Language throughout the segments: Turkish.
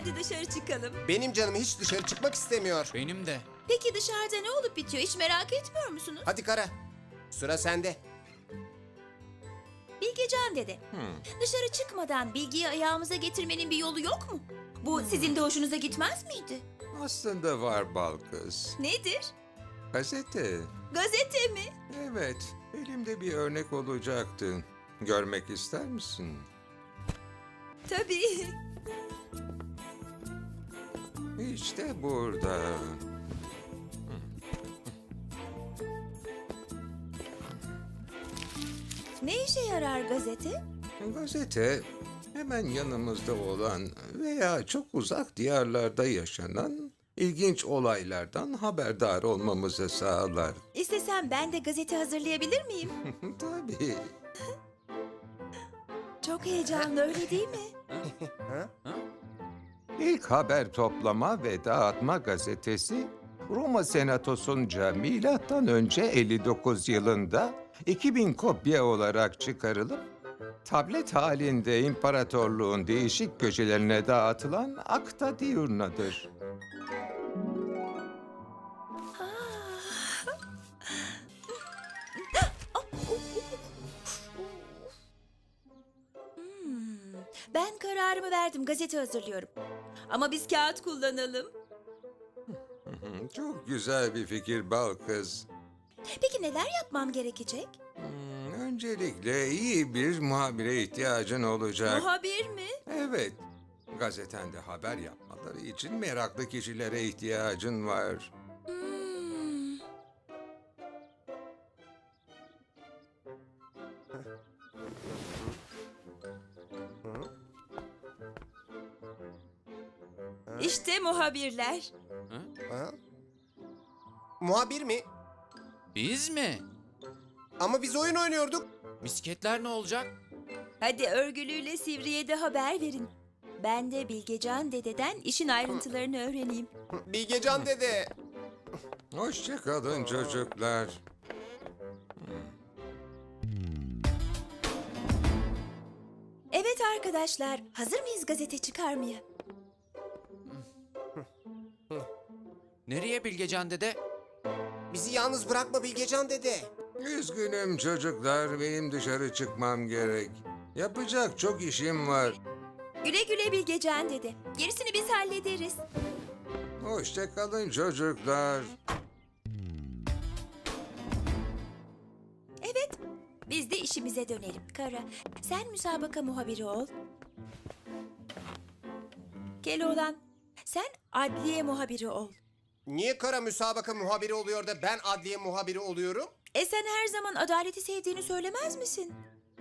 Hadi dışarı çıkalım. Benim canım hiç dışarı çıkmak istemiyor. Benim de. Peki dışarıda ne olup bitiyor hiç merak etmiyor musunuz? Hadi Kara. Sıra sende. Bilgecan dede. Dışarı çıkmadan bilgiyi ayağımıza getirmenin bir yolu yok mu? Bu sizin de hoşunuza gitmez miydi? Aslında var bal kız. Nedir? Gazete. Gazete mi? Evet, elimde bir örnek olacaktı. Görmek ister misin? Tabii. İşte burada. Ne işe yarar gazete? Gazete hemen yanımızda olan veya çok uzak diyarlarda yaşanan ilginç olaylardan haberdar olmamızı sağlar. İstesem ben de gazete hazırlayabilir miyim? Tabii. Çok heyecanlı öyle değil mi? İlk haber toplama ve dağıtma gazetesi Roma Senatosu'nca milattan önce 59 yılında 2000 kopya olarak çıkarılıp tablet halinde imparatorluğun değişik köşelerine dağıtılan Akta Diurna'dır. Ben kararımı verdim gazete hazırlıyorum. Ama biz kağıt kullanalım. Çok güzel bir fikir bal kız. Peki neler yapmam gerekecek? Hmm, Öncelikle iyi bir muhabire ihtiyacın olacak. Muhabir mi? Evet. Gazetende haber yapmaları için meraklı kişilere ihtiyacın var. İşte muhabirler. Ha? Muhabir mi? Biz mi? Ama biz oyun oynuyorduk. Misketler ne olacak? Hadi örgülüyle Sivri'ye de haber verin. Ben de Bilgecan dededen işin ayrıntılarını öğreneyim. Bilgecan dede. Hoşçakalın çocuklar. Evet arkadaşlar, hazır mıyız gazete çıkarmaya? Nereye Bilgecan dede? Bizi yalnız bırakma Bilgecan dede. Üzgünüm çocuklar, benim dışarı çıkmam gerek. Yapacak çok işim var. Güle güle Bilgecan dede. Gerisini biz hallederiz. Hoşçakalın çocuklar. Evet, biz de işimize dönelim. Kara, sen müsabaka muhabiri ol. Keloğlan, sen adliye muhabiri ol. Niye Kara müsabaka muhabiri oluyor da ben adliye muhabiri oluyorum? E sen her zaman adaleti sevdiğini söylemez misin?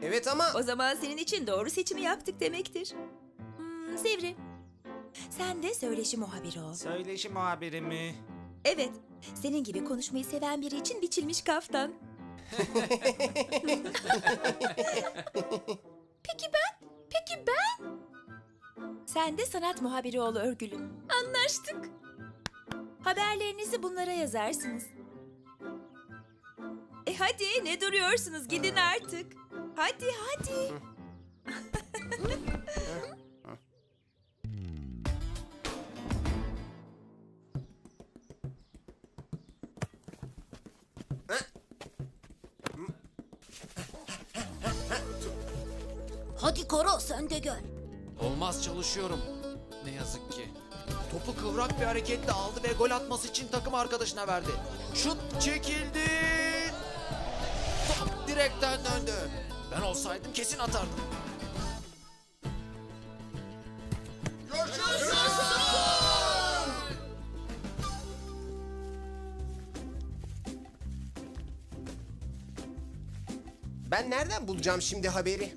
Evet ama... O zaman senin için doğru seçimi yaptık demektir. Hmm, Sivri, sen de söyleşi muhabiri ol. Söyleşi muhabiri mi? Evet, senin gibi konuşmayı seven biri için biçilmiş kaftan. peki ben? Peki ben? Sen de sanat muhabiri ol örgülüm. Anlaştık. Haberlerinizi bunlara yazarsınız. E hadi ne duruyorsunuz gidin artık. Hadi hadi. Hadi Kara sen de gel. Olmaz çalışıyorum. Ne yazık ki. Topu kıvrak bir hareketle aldı ve gol atması için takım arkadaşına verdi. Şut çekildi. Top direkten döndü. Ben olsaydım kesin atardım. Ben nereden bulacağım şimdi haberi?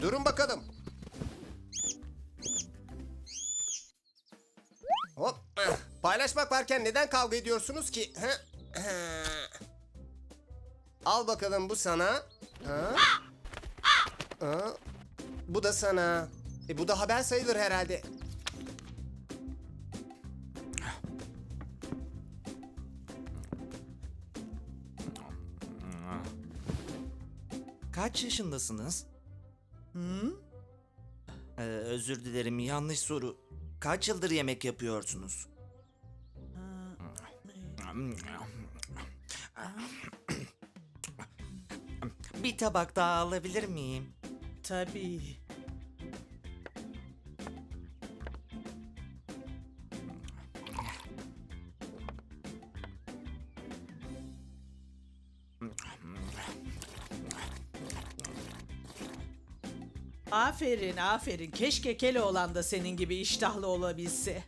Durun bakalım. Hop. Paylaşmak varken neden kavga ediyorsunuz ki? Al bakalım bu sana. Ha? Ha? Bu da sana. E bu da haber sayılır herhalde. Kaç yaşındasınız? Ee, özür dilerim yanlış soru. Kaç yıldır yemek yapıyorsunuz? Bir tabak daha alabilir miyim? Tabii. Aferin, aferin. Keşke Keloğlan da senin gibi iştahlı olabilse.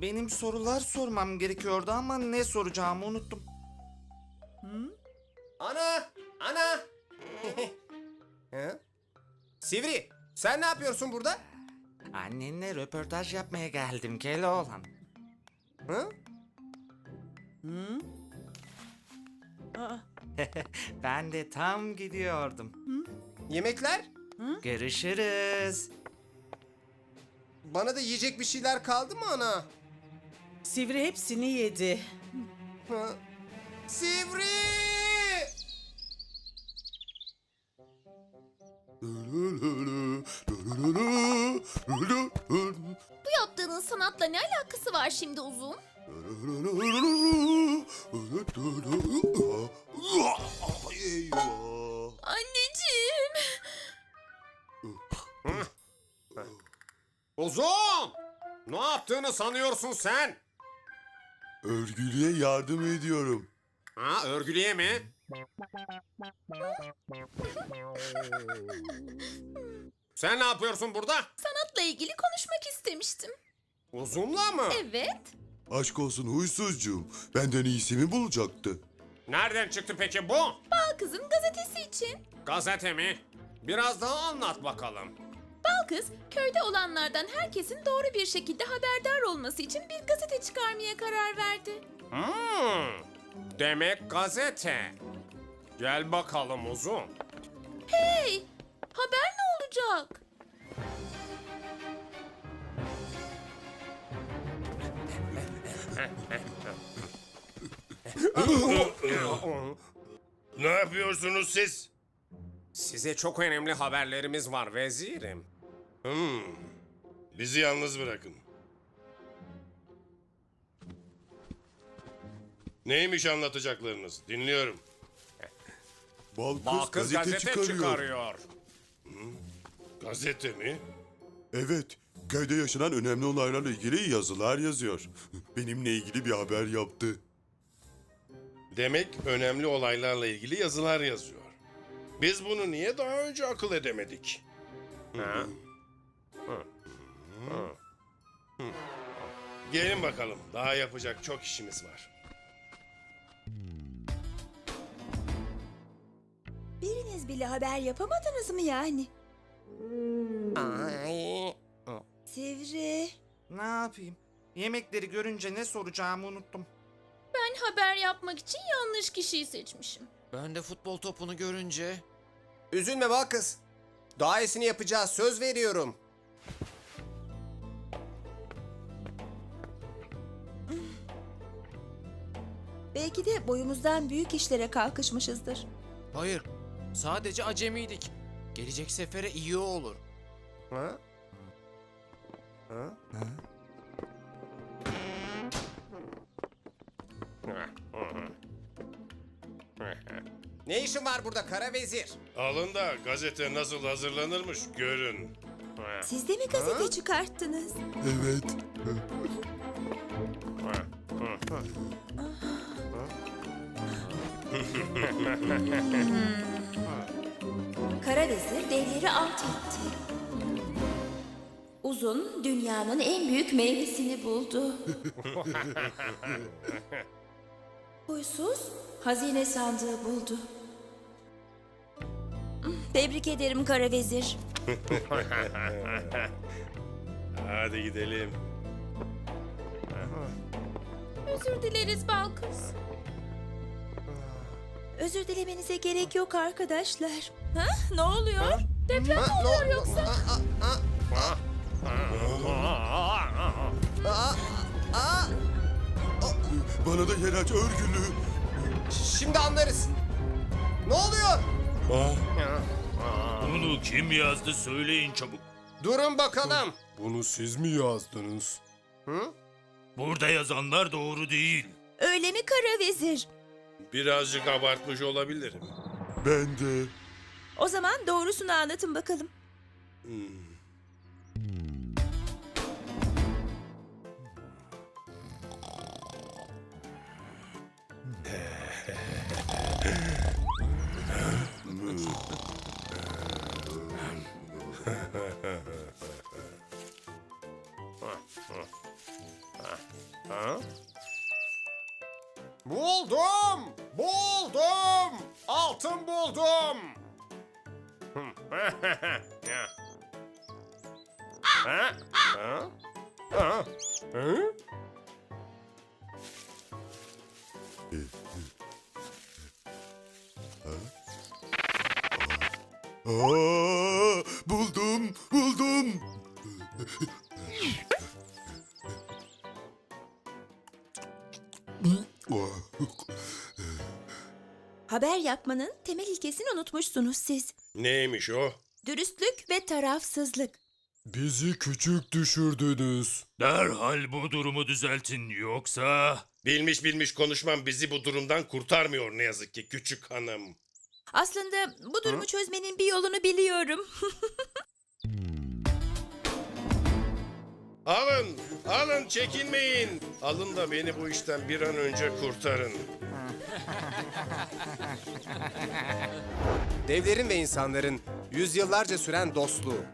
Benim sorular sormam gerekiyordu ama ne soracağımı unuttum. Yapıyorsun burada? Annenle röportaj yapmaya geldim Keloğlan. Hı? Aa, Ben de tam gidiyordum. Yemekler? Görüşürüz. Bana da yiyecek bir şeyler kaldı mı ana? Sivri hepsini yedi. Hı? Sivri! Bu yaptığının sanatla ne alakası var şimdi uzun? Anneciğim. Uzun! Ne yaptığını sanıyorsun sen? Örgülüye yardım ediyorum. Ha, örgülüye mi? Sen ne yapıyorsun burada? Sanatla ilgili konuşmak istemiştim. Uzunla mı? Evet. Aşk olsun huysuzcuğum. Benden iyisi mi bulacaktı? Nereden çıktı peki bu? Bal kızın gazetesi için. Gazete mi? Biraz daha anlat bakalım. Bal kız köyde olanlardan herkesin doğru bir şekilde haberdar olması için bir gazete çıkarmaya karar verdi. Hmm, demek gazete. Gel bakalım uzun. Hey, haber ne olacak? Ne yapıyorsunuz siz? Size çok önemli haberlerimiz var vezirim. Hmm. Bizi yalnız bırakın. Neymiş anlatacaklarınız? Dinliyorum. Balkız, Balkız gazete, çıkarıyor. Gazete mi? Evet. Köyde yaşanan önemli olaylarla ilgili yazılar yazıyor. Benimle ilgili bir haber yaptı. Demek önemli olaylarla ilgili yazılar yazıyor. Biz bunu niye daha önce akıl edemedik? Ha? Gelin bakalım. Daha yapacak çok işimiz var. Haber yapamadınız mı yani? Ay. Sivri. Ne yapayım? Yemekleri görünce ne soracağımı unuttum. Ben haber yapmak için yanlış kişiyi seçmişim. Ben de futbol topunu görünce Üzülme bak kız. Daha iyisini yapacağız söz veriyorum. Belki de boyumuzdan büyük işlere kalkışmışızdır. hayır sadece acemiydik. Gelecek sefere iyi olur. Ha? Ha? Ne işin var burada kara vezir? Alın da gazete nasıl hazırlanırmış görün. Siz de mi gazete çıkarttınız? Evet. Kara vezir devleri alt etti. Uzun dünyanın en büyük meyvesini buldu. Huysuz hazine sandığı buldu. Tebrik ederim kara vezir. Hadi gidelim. Özür dileriz bal kız. Özür dilemenize gerek yok arkadaşlar. Ha? Ne oluyor? Deprem mi oluyor yoksa? Bana da yer aç örgülü. Şimdi anlarız. Ne oluyor? Bunu kim yazdı söyleyin çabuk. Durun bakalım. Bunu siz mi yazdınız? Hı? Burada yazanlar doğru değil. Öyle mi kara vezir? Birazcık abartmış olabilirim. Ben de. O zaman doğrusunu anlatın bakalım. Buldum! Buldum! Altın buldum! Ha? Buldum, buldum. Haber yapmanın temel ilkesini unutmuşsunuz siz. Neymiş o? Dürüstlük ve tarafsızlık. Bizi küçük düşürdünüz. Derhal bu durumu düzeltin yoksa... Bilmiş bilmiş konuşmam bizi bu durumdan kurtarmıyor ne yazık ki küçük hanım. Aslında bu durumu çözmenin bir yolunu biliyorum. Alın, alın çekinmeyin. Alın da beni bu işten bir an önce kurtarın. Devlerin ve insanların yüzyıllarca süren dostluğu,